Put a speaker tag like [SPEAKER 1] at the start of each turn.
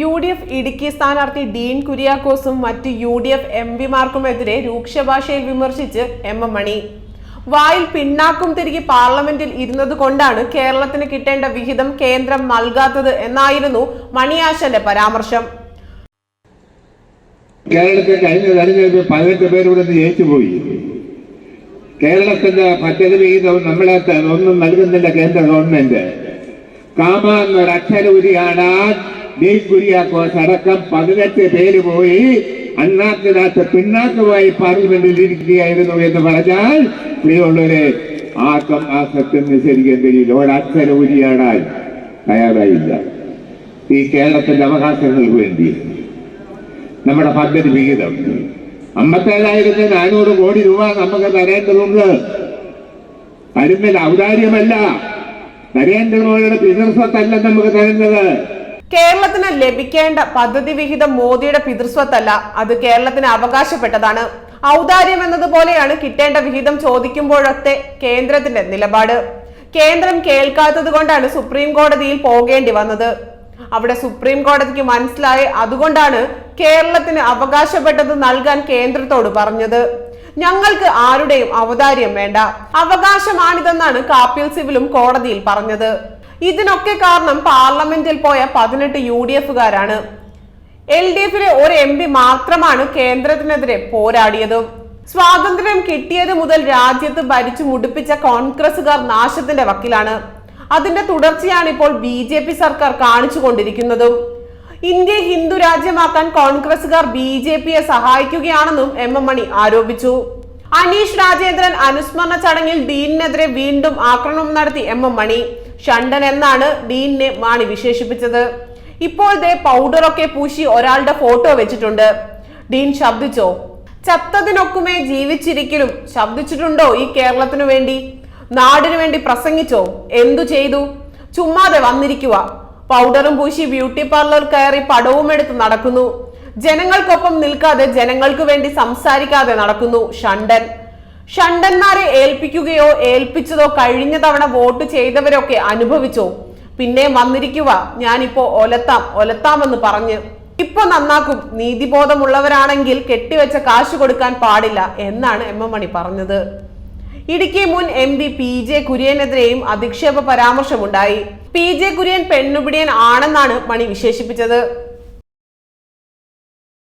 [SPEAKER 1] U D F Idukki സ്ഥാനാർത്ഥി ഡീൻ കുര്യാക്കോസും മറ്റ് യു ഡി എഫ് എം പിമാർക്കുമെതിരെ രൂക്ഷ ഭാഷയിൽ വിമർശിച്ച് എം എം മണി. വായിൽ പിന്നാക്കും തിരികെ പാർലമെന്റിൽ ഇരുന്നത് കൊണ്ടാണ് കേരളത്തിന് കിട്ടേണ്ട വിഹിതം കേന്ദ്രം നൽകാത്തത് എന്നായിരുന്നു മണിയാശന്റെ പരാമർശം.
[SPEAKER 2] കേരളത്തിൽ കഴിഞ്ഞ തെരഞ്ഞെടുപ്പിൽ പതിനെട്ട് പേര് ഇവിടെ നിന്ന് ജയിച്ചുപോയി. കേരളത്തിന്റെ പദ്ധതി വിഹിതം നമ്മളെ ഒന്നും നൽകുന്നില്ല കേന്ദ്ര ഗവൺമെന്റ്. കാമ എന്നൊരു അക്ഷരൂരിയാണ് ഡി അടക്കം പതിനെട്ട് പേര് പോയി അണ്ണാക്കിനകത്ത് പിന്നാക്കുമായി പാർലമെന്റിൽ ഇരിക്കുകയായിരുന്നു എന്ന് പറഞ്ഞാൽ പ്രിയമുള്ളവരെ ആക്കം ആ സത്യം നിഷേധിക്കാൻ കഴിയില്ല. ഒരു അക്ഷരൂരിയാടാൻ തയ്യാറായില്ല. ഈ കേരളത്തിന്റെ അവകാശങ്ങൾക്ക് വേണ്ടി. നമ്മുടെ പദ്ധതി വിഹിതം. അമ്പത്തേഴായിരത്തി നാനൂറ് കോടി രൂപ നമുക്ക് തരേണ്ടതുണ്ട്. അരുമ്പിൽ ഔദാര്യമല്ല. നരേന്ദ്രമോദിയുടെ പിതൃസ്വത്തല്ല നമുക്ക് തരുന്നത്.
[SPEAKER 1] കേരളത്തിന് ലഭിക്കേണ്ട പദ്ധതി വിഹിതം മോദിയുടെ പിതൃസ്വത്തല്ല. അത് കേരളത്തിന് അവകാശപ്പെട്ടതാണ്. ഔദാര്യം എന്നതുപോലെയാണ് കിട്ടേണ്ട വിഹിതം ചോദിക്കുമ്പോഴത്തെ കേന്ദ്രത്തിന്റെ നിലപാട്. കേന്ദ്രം കേൾക്കാത്തത് കൊണ്ടാണ് സുപ്രീം കോടതിയിൽ പോകേണ്ടി വന്നത്. അവിടെ സുപ്രീം കോടതിക്ക് മനസ്സിലായി അതുകൊണ്ടാണ് കേരളത്തിന് അവകാശപ്പെട്ടത് നൽകാൻ കേന്ദ്രത്തോട് പറഞ്ഞത്. ഞങ്ങൾക്ക് ആരുടെയും അവതാര്യം വേണ്ട. അവകാശമാണിതെന്നാണ് കാപ്പിൽ സിവിലും കോടതിയിൽ പറഞ്ഞത്. ഇതിനൊക്കെ കാരണം പാർലമെന്റിൽ പോയ പതിനെട്ട് യു ഡി എഫുകാരാണ് എൽ ഡി എഫിലെ ഒരു എം പി മാത്രമാണ് കേന്ദ്രത്തിനെതിരെ പോരാടിയത്. സ്വാതന്ത്ര്യം കിട്ടിയത് മുതൽ രാജ്യത്ത് ഭരിച്ചു മുടിപ്പിച്ച കോൺഗ്രസുകാർ നാശത്തിന്റെ വക്കിലാണ്. അതിന്റെ തുടർച്ചയാണ് ഇപ്പോൾ ബി ജെ പി സർക്കാർ കാണിച്ചുകൊണ്ടിരിക്കുന്നതും. ഇന്ത്യ ഹിന്ദു രാജ്യമാക്കാൻ കോൺഗ്രസുകാർ ബി ജെ പിയെ സഹായിക്കുകയാണെന്നും എം എം മണി ആരോപിച്ചു. അനീഷ് രാജേന്ദ്രൻ അനുസ്മരണ ചടങ്ങിൽ ഡീനിനെതിരെ വീണ്ടും ആക്രമണം നടത്തി എം എം മണി. ഷണ്ടൻ എന്നാണ് ഡീനിനെ മാണി വിശേഷിപ്പിച്ചത്. ഇപ്പോൾ ദേ പൗഡറൊക്കെ പൂശി ഒരാളുടെ ഫോട്ടോ വെച്ചിട്ടുണ്ട്. ഡീൻ ശബ്ദിച്ചോ? ചത്തതിനൊക്കുമേ ജീവിച്ചിരിക്കലും. ശബ്ദിച്ചിട്ടുണ്ടോ ഈ കേരളത്തിനു വേണ്ടി? നാടിനു വേണ്ടി പ്രസംഗിച്ചോ? എന്തു ചെയ്തു? ചുമ്മാതെ വന്നിരിക്കുക പൗഡറും പൂശി ബ്യൂട്ടി പാർലർ കയറി പടവും എടുത്ത് നടക്കുന്നു. ജനങ്ങൾക്കൊപ്പം നിൽക്കാതെ ജനങ്ങൾക്ക് വേണ്ടി സംസാരിക്കാതെ നടക്കുന്നു ഷണ്ടൻ. ഷണ്ടന്മാരെ ഏൽപ്പിക്കുകയോ ഏൽപ്പിച്ചതോ കഴിഞ്ഞ തവണ വോട്ട് ചെയ്തവരൊക്കെ അനുഭവിച്ചോ? പിന്നെ വന്നിരിക്കുക ഞാനിപ്പോ ഒലത്താം ഒലത്താമെന്ന് പറഞ്ഞ്. ഇപ്പൊ നന്നാക്കും നീതിബോധമുള്ളവരാണെങ്കിൽ കെട്ടിവെച്ച കാശ് കൊടുക്കാൻ പാടില്ല എന്നാണ് എം എം മണി പറഞ്ഞത്. ഇടുക്കി മുൻ എം പി പി ജെ കുര്യനെതിരെയും അധിക്ഷേപ പരാമർശമുണ്ടായി. പി ജെ കുര്യൻ പെണ്ണുപിടിയൻ ആണെന്നാണ് മണി വിശേഷിപ്പിച്ചത്.